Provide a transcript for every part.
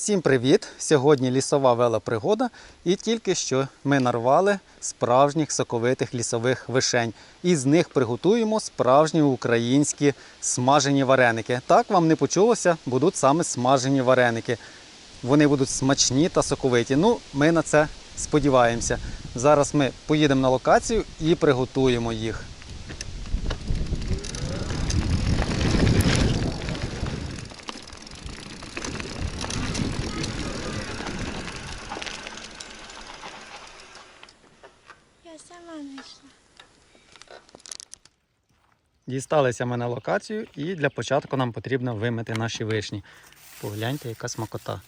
Всім привіт! Сьогодні лісова велопригода, і тільки що ми нарвали справжніх соковитих лісових вишень. І з них приготуємо справжні українські смажені вареники. Так вам не почулося, будуть саме смажені вареники. Вони будуть смачні та соковиті. Ну, ми на це сподіваємося. Зараз ми поїдемо на локацію і приготуємо їх. Я сама не йшла. Дісталися ми на локацію, і для початку нам потрібно вимити наші вишні. Погляньте, яка смакота.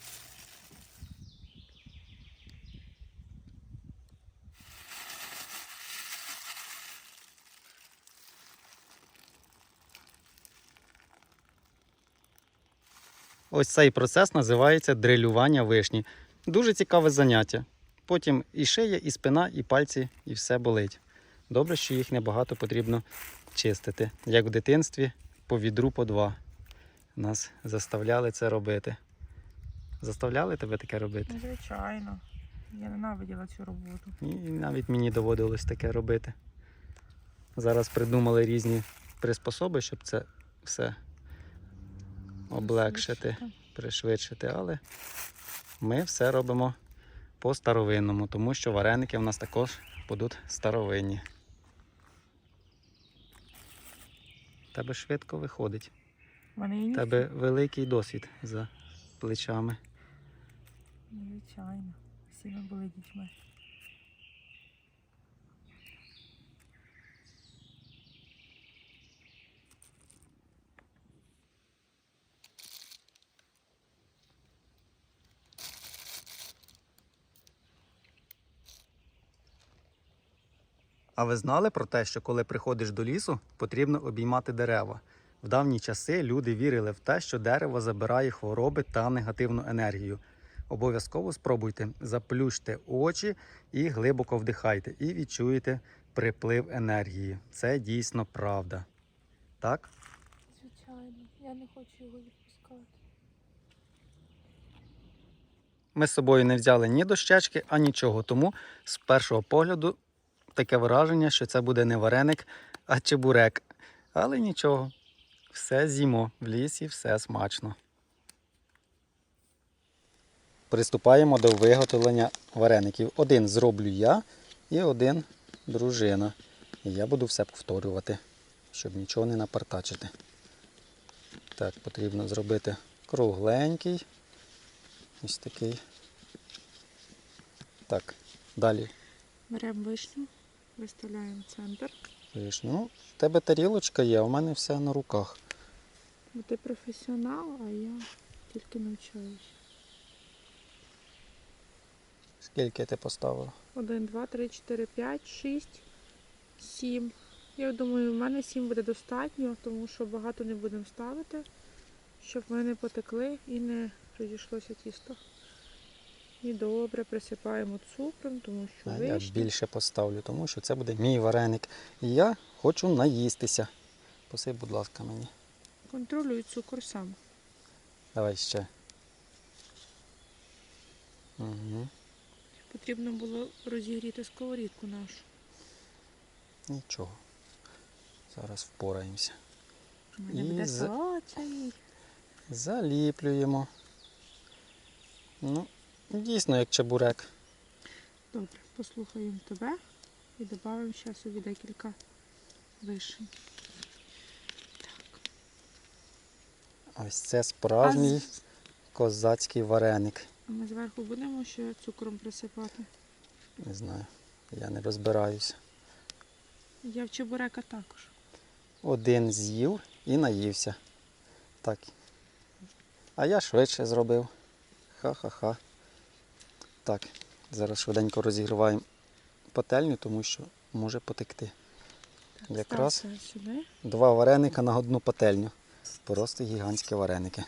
Ось цей процес називається дрилювання вишні. Дуже цікаве заняття. Потім і шия, і спина, і пальці, і все болить. Добре, що їх небагато потрібно чистити. Як в дитинстві, по відру по два. Нас заставляли це робити. Заставляли тебе таке робити? Звичайно. Я ненавиділа цю роботу. І навіть мені доводилось таке робити. Зараз придумали різні приспособи, щоб це все облегшити, пришвидшити, але ми все робимо по старовинному, тому що вареники в нас також будуть старовинні. Тебе швидко виходить. У тебе великий досвід за плечами. Звичайно. Всі ми були дітьми. А ви знали про те, що коли приходиш до лісу, потрібно обіймати дерева? В давні часи люди вірили в те, що дерево забирає хвороби та негативну енергію. Обов'язково спробуйте, заплющте очі і глибоко вдихайте, і відчуєте приплив енергії. Це дійсно правда. Так? Звичайно. Я не хочу його відпускати. Ми з собою не взяли ні дощечки, а нічого. Тому з першого погляду таке враження, що це буде не вареник, а чебурек. Але нічого, все з'їмо в лісі, все смачно. Приступаємо до виготовлення вареників. Один зроблю я і один дружина. І я буду все повторювати, щоб нічого не напартачити. Так, потрібно зробити кругленький. Ось такий. Так, далі Беремо вишню, виставляємо центр. вишню. Ну, в тебе тарілочка є, а у мене все на руках. Бо ти професіонал, а я тільки навчаюсь. Скільки ти поставила? Один, два, три, чотири, п'ять, шість, сім. Я думаю, в мене сім буде достатньо, тому що багато не будемо ставити, щоб вони не потекли і не розійшлося тісто. І добре присипаємо цукром, тому що А я більше поставлю, тому що це буде мій вареник. І я хочу наїстися. Посип, будь ласка, мені. Контролюй цукор сам. Давай ще. Угу. Потрібно було розігріти сковорідку нашу. Нічого. Зараз впораємося. У мене І буде з- Заліплюємо. Ну, дійсно, як чебурек. Добре, послухаємо тебе і додамо ще собі декілька вишень. Ось це справжній А козацький вареник. А ми зверху будемо ще цукром присипати. Не знаю, я не розбираюся. Я в чебурека також. Один з'їв і наївся. Так. А я швидше зробив. Ха-ха-ха. Так, зараз швиденько розігріваємо пательню, тому що може потекти. Так, Якраз. сюди. Два вареника на одну пательню. Просто гігантські вареники.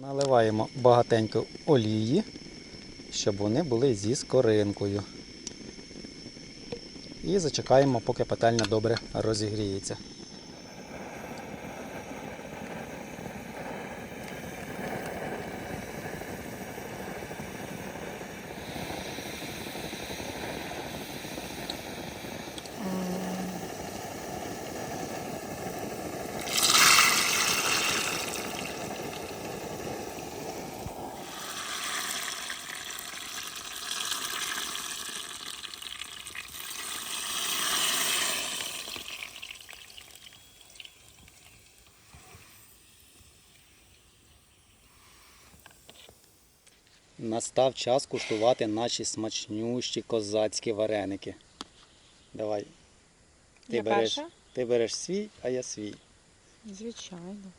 Наливаємо багатенько олії, щоб вони були зі скоринкою. І зачекаємо, поки пательня добре розігріється. Настав час куштувати наші смачнющі козацькі вареники. Давай. Ти Я береш, перша? ти береш свій, а я свій. Звичайно.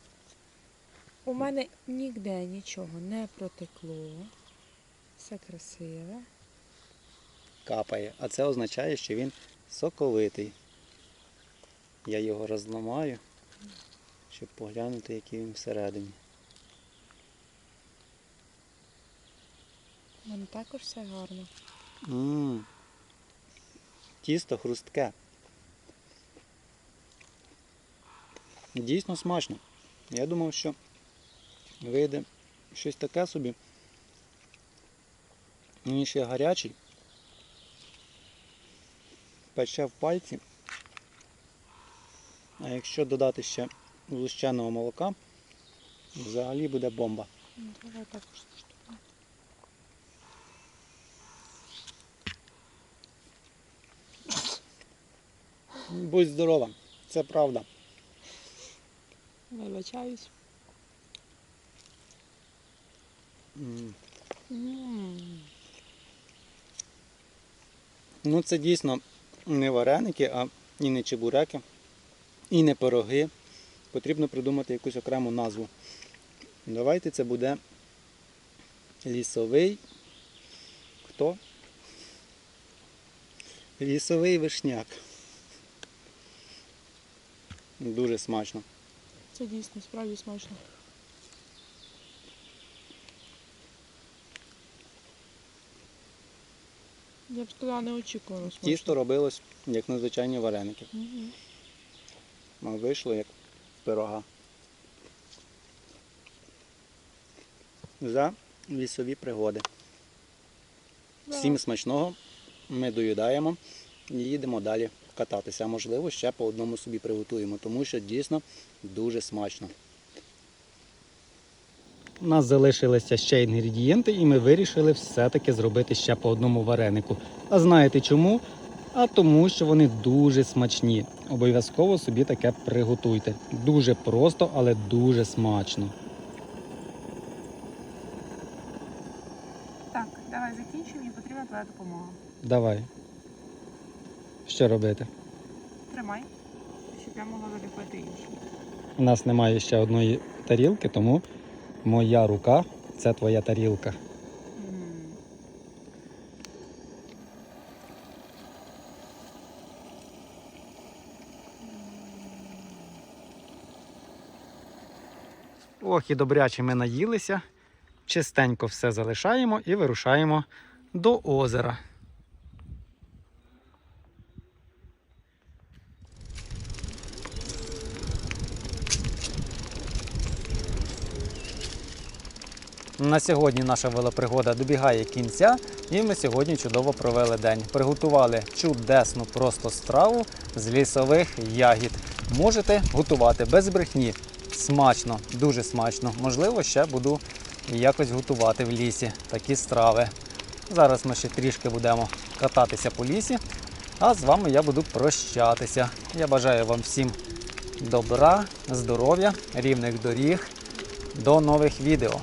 У мене ніде нічого не протекло. Все красиве. Капає. А це означає, що він соковитий. Я його розламаю, щоб поглянути, який він всередині. Мене також все гарно. Мм. Тісто хрустке. Дійсно смачно. Я думав, що вийде щось таке собі. Він ще гарячий. Пече в пальці. А якщо додати ще згущеного молока, взагалі буде бомба. Ну, Давай також Будь здорова, це правда. Вибачаюсь. М. М. Ну, це дійсно не вареники, а і не чебуреки, і не пироги. Потрібно придумати якусь окрему назву. Давайте це буде лісовий. Хто? Лісовий вишняк. Дуже смачно. Це дійсно справді смачно. Я б сказала, не очікувала смачно. Тісто робилось як надзвичайні вареники. А вийшло як пирога. За лісові пригоди. Да. Всім смачного. Ми доїдаємо і їдемо далі кататися. А можливо, ще по одному собі приготуємо, тому що дійсно дуже смачно. У нас залишилися ще інгредієнти, і ми вирішили все-таки зробити ще по одному варенику. А знаєте чому? А тому, що вони дуже смачні. Обов'язково собі таке приготуйте. Дуже просто, але дуже смачно. Так, давай закінчимо, мені потрібна твоя допомога. Давай. Що робити? Тримай, щоб я могла заліпити інші. У нас немає ще одної тарілки, тому моя рука це твоя тарілка. Ох, і добряче ми наїлися. Чистенько все залишаємо і вирушаємо до озера. На сьогодні наша велопригода добігає кінця, і ми сьогодні чудово провели день. Приготували чудесну просто страву з лісових ягід. Можете готувати без брехні. Смачно, дуже смачно. Можливо, ще буду якось готувати в лісі такі страви. Зараз ми ще трішки будемо кататися по лісі, а з вами я буду прощатися. Я бажаю вам всім добра, здоров'я, рівних доріг. До нових відео.